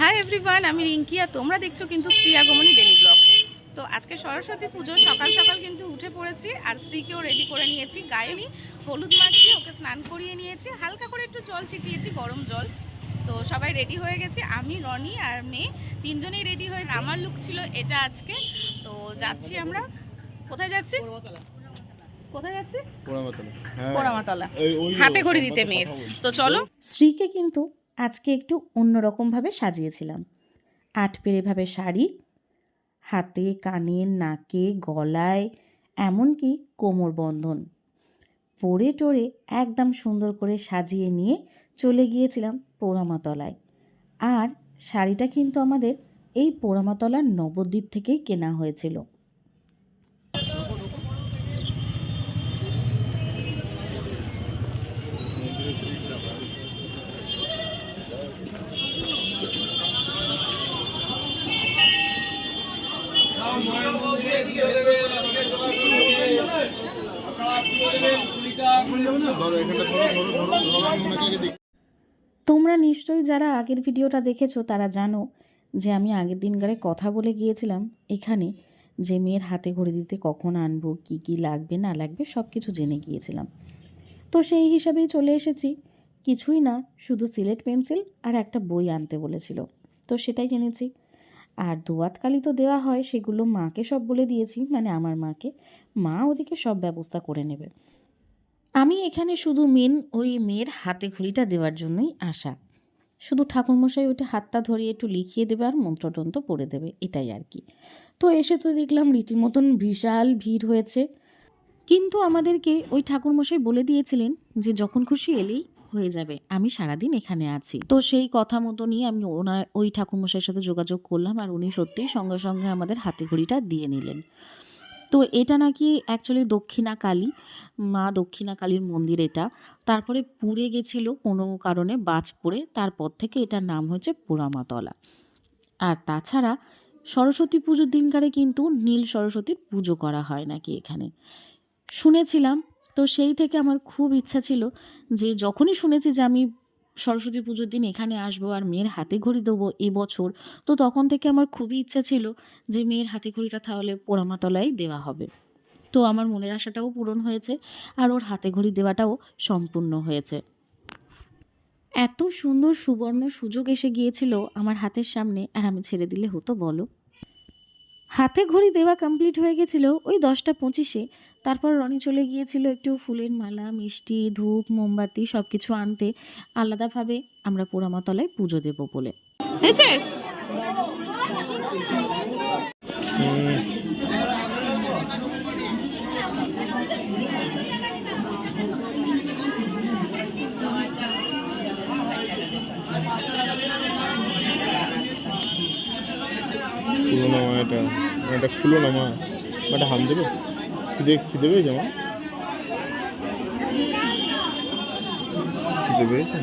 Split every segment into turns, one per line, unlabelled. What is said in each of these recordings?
Hi everyone আমি রিঙ্কি আর তোমরা দেখছ কিন্তু শ্রী আগমনী ডেলি ব্লগ তো আজকে সরস্বতী পুজো সকাল সকাল কিন্তু উঠে পড়েছি আর শ্রীকেও রেডি করে নিয়েছি। গায়ে আমি হলুদ মাখিয়ে ওকে স্নান করিয়ে নিয়েছি। হালকা করে একটু জল ছিটিয়েছি গরম জল। তো সবাই রেডি হয়ে গেছে। আমি রনি আর মেয়ে তিনজনেই রেডি হয়ে আমার লুক ছিল এটা আজকে। তো যাচ্ছি আমরা। কোথায় যাচ্ছি? কোথায় যাচ্ছি?
পোড়ামাতলা। হ্যাঁ।
হাতে ঘড়ি দিতে মেয়ের। তো চলো।
স্ত্রীকে কিন্তু আজকে একটু অন্যরকমভাবে সাজিয়েছিলাম। আট পেরেভাবে শাড়ি, হাতে, কানে, নাকে, গলায়, এমনকি কোমর বন্ধন। পরে টোরে একদম সুন্দর করে সাজিয়ে নিয়ে চলে গিয়েছিলাম পোড়ামাতলায়। আর শাড়িটা কিন্তু আমাদের এই পোড়ামাতলার নবদ্বীপ থেকেই কেনা হয়েছিল। তোমরা নিশ্চয়ই যারা আগের ভিডিওটা দেখেছ, তারা জানো যে আমি আগের দিনকারে কথা বলে গিয়েছিলাম এখানে যে মেয়ের হাতে ঘড়ি দিতে কখন আনব, কি কি লাগবে, না লাগবে সব কিছু জেনে গিয়েছিলাম। তো সেই হিসাবেই চলে এসেছি। কিছুই না, শুধু সিলেট পেন্সিল আর একটা বই আনতে বলেছিল। তো সেটাই কিনেছি আর দোয়াতকালি তো দেওয়া হয়, সেগুলো মাকে সব বলে দিয়েছি মানে আমার মাকে। মা ওদিকে সব ব্যবস্থা করে নেবে। আমি এখানে শুধু মেন ওই মেয়ের হাতে ঘড়িটা দেওয়ার জন্যই আসা। শুধু ঠাকুরমশাই ওইটা হাতটা ধরিয়ে একটু লিখিয়ে দেবে আর মন্ত্রটন্ত্র পড়ে দেবে, এটাই আর কি। তো এসে তো দেখলাম রীতিমতন বিশাল ভিড় হয়েছে। কিন্তু আমাদেরকে ওই ঠাকুরমশাই বলে দিয়েছিলেন যে যখন খুশি এলেই হয়ে যাবে, আমি সারাদিন এখানে আছি। তো সেই কথা মতো নিয়ে আমি ওনার, ওই ঠাকুরমশাইয়ের সাথে যোগাযোগ করলাম আর উনি সত্যিই সঙ্গে সঙ্গে আমাদের হাতে ঘড়িটা দিয়ে নিলেন। তো এটা নাকি অ্যাকচুয়ালি দক্ষিণা কালী মা দক্ষিণা কালীর মন্দির এটা। তারপরে পুড়ে গেছিল কোনো কারণে বাজ পড়ে তারপর থেকে এটার নাম হয়েছে পোড়ামাতলা আর তাছাড়া সরস্বতী পুজোর দিনকারে কিন্তু নীল সরস্বতীর পুজো করা হয় নাকি এখানে। শুনেছিলাম, তো সেই থেকে আমার খুব ইচ্ছা ছিল যে যখনই শুনেছি যে আমি সরস্বতী পুজোর দিন এখানে আসব আর মেয়ের হাতে ঘড়ি দেবো এবছর তো তখন থেকে আমার খুবই ইচ্ছা ছিল যে মেয়ের হাতে ঘড়িটা তাহলে পোড়ামাতলায় দেওয়া হবে। তো আমার মনের আশাটাও পূরণ হয়েছে আর ওর হাতে ঘড়ি দেওয়াটাও সম্পূর্ণ হয়েছে। এত সুন্দর সুবর্ণ সুযোগ এসে গিয়েছিল আমার হাতের সামনে আর আমি ছেড়ে দিলে হতো বলো? হাতে ঘড়ি দেওয়া কমপ্লিট হয়ে গেছিল ওই দশটা পঁচিশে। তারপর রনি চলে গিয়েছিল একটু ফুলের মালা মিষ্টি ধূপ মোমবাতি সব কিছু আনতে। আলাদাভাবে আমরা পোড়ামাতলায় পুজো দেব বলে।
হয়েছে?
এটা খুলো না মা এটা হাম দেবে খিদে খিদে পেয়েছে মা খিদে পেয়েছে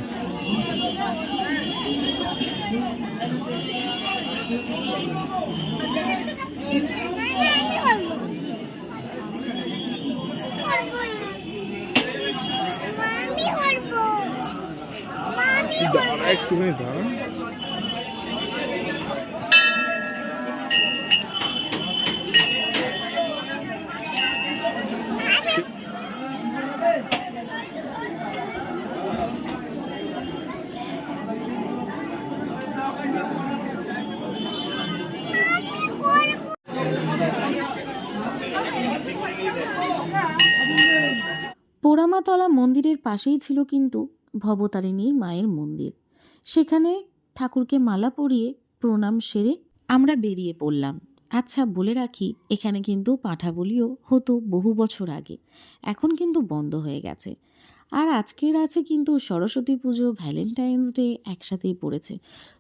দাঁড়া একটুখানি দাঁড়া
পোড়ামাতলা মন্দিরের পাশেই ছিল কিন্তু ভবতারিণীর মায়ের মন্দির। সেখানে ঠাকুরকে মালা পরিয়ে প্রণাম সেরে আমরা বেরিয়ে পড়লাম। আচ্ছা বলে রাখি, এখানে কিন্তু পাঠাবলিও হতো বহু বছর আগে। এখন কিন্তু বন্ধ হয়ে গেছে। আর আজকের আছে কিন্তু সরস্বতী পুজো ভ্যালেন্টাইন্স ডে একসাথেই পড়েছে।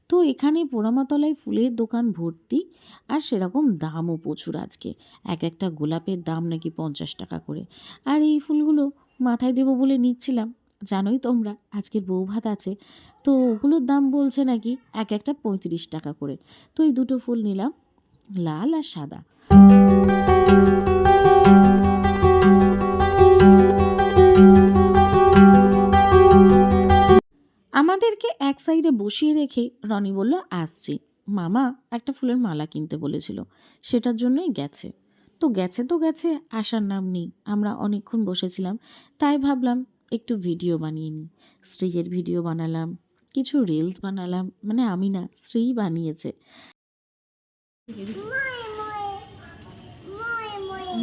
তো এখানে পোড়ামাতলায় ফুলের দোকান ভর্তি আর সেরকম দামও প্রচুর আজকে। এক একটা গোলাপের দাম নাকি পঞ্চাশ টাকা করে। আর এই ফুলগুলো মাথায় দেবো বলে নিচ্ছিলাম। জানোই তোমরা, আজকের বউ ভাত আছে। তো ওগুলোর দাম বলছে নাকি এক একটা পঁয়ত্রিশ টাকা করে। তো এই দুটো ফুল নিলাম, লাল আর সাদা। এক সাইডে বসিয়ে রেখে রনি বলল আসছি। মামা একটা ফুলের মালা কিনতে বলেছিল সেটার জন্যই গেছে। তো গেছে তো গেছে আসার নাম নেই আমরা অনেকক্ষণ বসেছিলাম তাই ভাবলাম একটু ভিডিও বানিয়ে নিই। স্ত্রীর ভিডিও বানালাম কিছু রিলস বানালাম মানে আমি না স্ত্রী বানিয়েছে।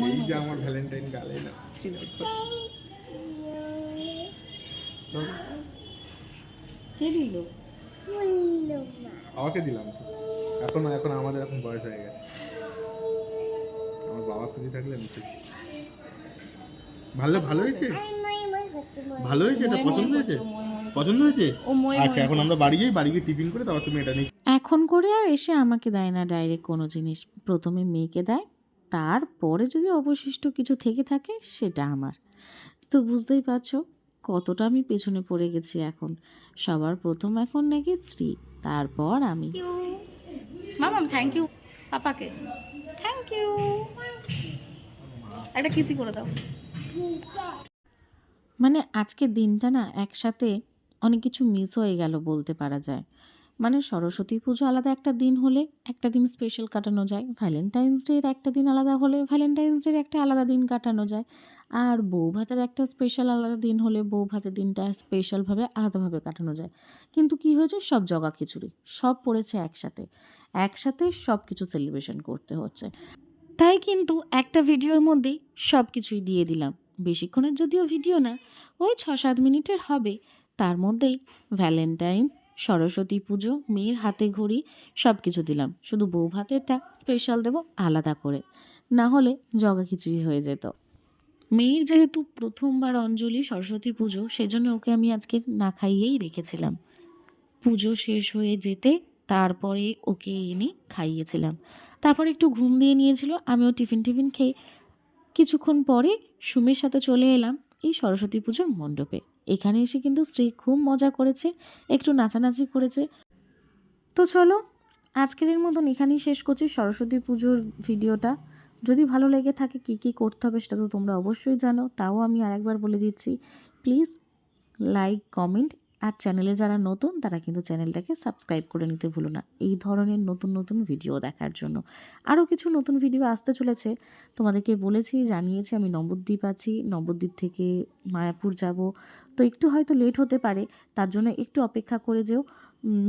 এই যে আমার ভ্যালেন্টাইন গালে না।
কে দিল?
বাবাকে দিলাম তো। এখন এখন আমাদের এখন বয়স হয়ে গেছে। আমার বাবা খুশি থাকলে আমি খুশি। ভালো ভালো হয়েছে? ভালো হয়েছে? এটা পছন্দ হয়েছে? পছন্দ হয়েছে? আচ্ছা এখন আমরা বাড়ি যাই বাড়ি গিয়ে টিফিন করে তারপর তুমি এটা নিয়ে
এখন করে আর এসে আমাকে দেয় না ডাইরেক্ট কোনো জিনিস। প্রথমে মেয়েকে দেয় তারপরে যদি অবশিষ্ট কিছু থেকে থাকে সেটা আমার। তো বুঝতেই পারছ? কতটা আমি পেছনে পড়ে গেছি এখন? সবার প্রথম এখন নাকি স্ত্রী তারপর আমি।
মামাম থ্যাংক ইউ পাপাকে থ্যাংক ইউ একটা কিসি করে দাও।
মানে আজকের দিনটা না একসাথে অনেক কিছু মিস হয়ে গেল বলতে পারা যায়। মানে সরস্বতী পুজো আলাদা একটা দিন হলে একটা দিন স্পেশাল কাটানো যায়। ভ্যালেন্টাইন্স ডের একটা দিন আলাদা হলে ভ্যালেন্টাইন্স ডের একটা আলাদা দিন কাটানো যায়। আর বউ ভাতের একটা স্পেশাল আলাদা দিন হলে বউ ভাতের দিনটা স্পেশালভাবে আলাদাভাবে কাটানো যায়। কিন্তু কি হয়েছে? সব জগা খিচুড়ি, সব পড়েছে একসাথে। একসাথে সব কিছু সেলিব্রেশন করতে হচ্ছে। তাই কিন্তু একটা ভিডিওর মধ্যেই সব কিছুই দিয়ে দিলাম। বেশিক্ষণের যদিও ভিডিও না, ওই ছ সাত মিনিটের হবে। তার মধ্যেই ভ্যালেন্টাইন্স সরস্বতী পুজো, মেয়ের হাতে ঘড়ি সব কিছু দিলাম। শুধু বউ ভাতেরটা স্পেশাল দেবো আলাদা করে। না হলে জগা খিচুড়ি হয়ে যেত। মেয়ের যেহেতু প্রথমবার অঞ্জলি, সরস্বতী পুজো, সেজন্য ওকে আমি আজকে না খাইয়েই রেখেছিলাম। পুজো শেষ হয়ে যেতে তারপরে ওকে এনে খাইয়েছিলাম। তারপর একটু ঘুম দিয়ে নিয়েছিল, আমিও টিফিন টিফিন খেয়ে কিছুক্ষণ পরে সুমের সাথে চলে এলাম এই সরস্বতী পুজোর মণ্ডপে। এখানে এসে কিন্তু স্ত্রী খুব মজা করেছে, একটু নাচানাচি করেছে। তো চলো, আজকের মতন এখানেই শেষ করছি সরস্বতী পুজোর ভিডিওটা। যদি ভালো লেগে থাকে কি কি করতে হবে সেটা তো তোমরা অবশ্যই জানো, তাও আমি আরেকবার বলে দিচ্ছি। প্লিজ লাইক কমেন্ট আর চ্যানেলে যারা নতুন, তারা কিন্তু চ্যানেলটাকে সাবস্ক্রাইব করে নিতে ভুলো না। এই ধরনের নতুন নতুন ভিডিও দেখার জন্য। আরও কিছু নতুন ভিডিও আসতে চলেছে। তোমাদেরকে বলেছি, জানিয়েছি, আমি নবদ্বীপ আছি। নবদ্বীপ থেকে মায়াপুর যাব। তো একটু হয়তো লেট হতে পারে। তার জন্য একটু অপেক্ষা করে যেও।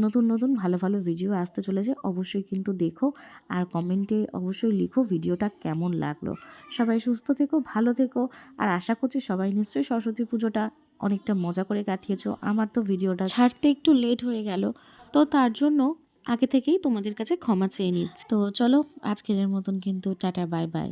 নতুন নতুন, ভালো ভালো ভিডিও আসতে চলেছে। অবশ্যই কিন্তু দেখো। আর কমেন্টে অবশ্যই লিখো ভিডিওটা কেমন লাগল। সবাই সুস্থ থেকো, ভালো থেকো। আর আশা করছি সবাই নিশ্চয়ই সরস্বতী পুজোটা অনেকটা মজা করে কাটিয়েছো। আমার তো ভিডিওটা ছাড়তে একটু লেট হয়ে গেল, তো তার জন্য আগে থেকেই তোমাদের কাছে ক্ষমা চেয়ে নিচ্ছি। তো চলো, আজকের মতন কিন্তু টাটা বাই বাই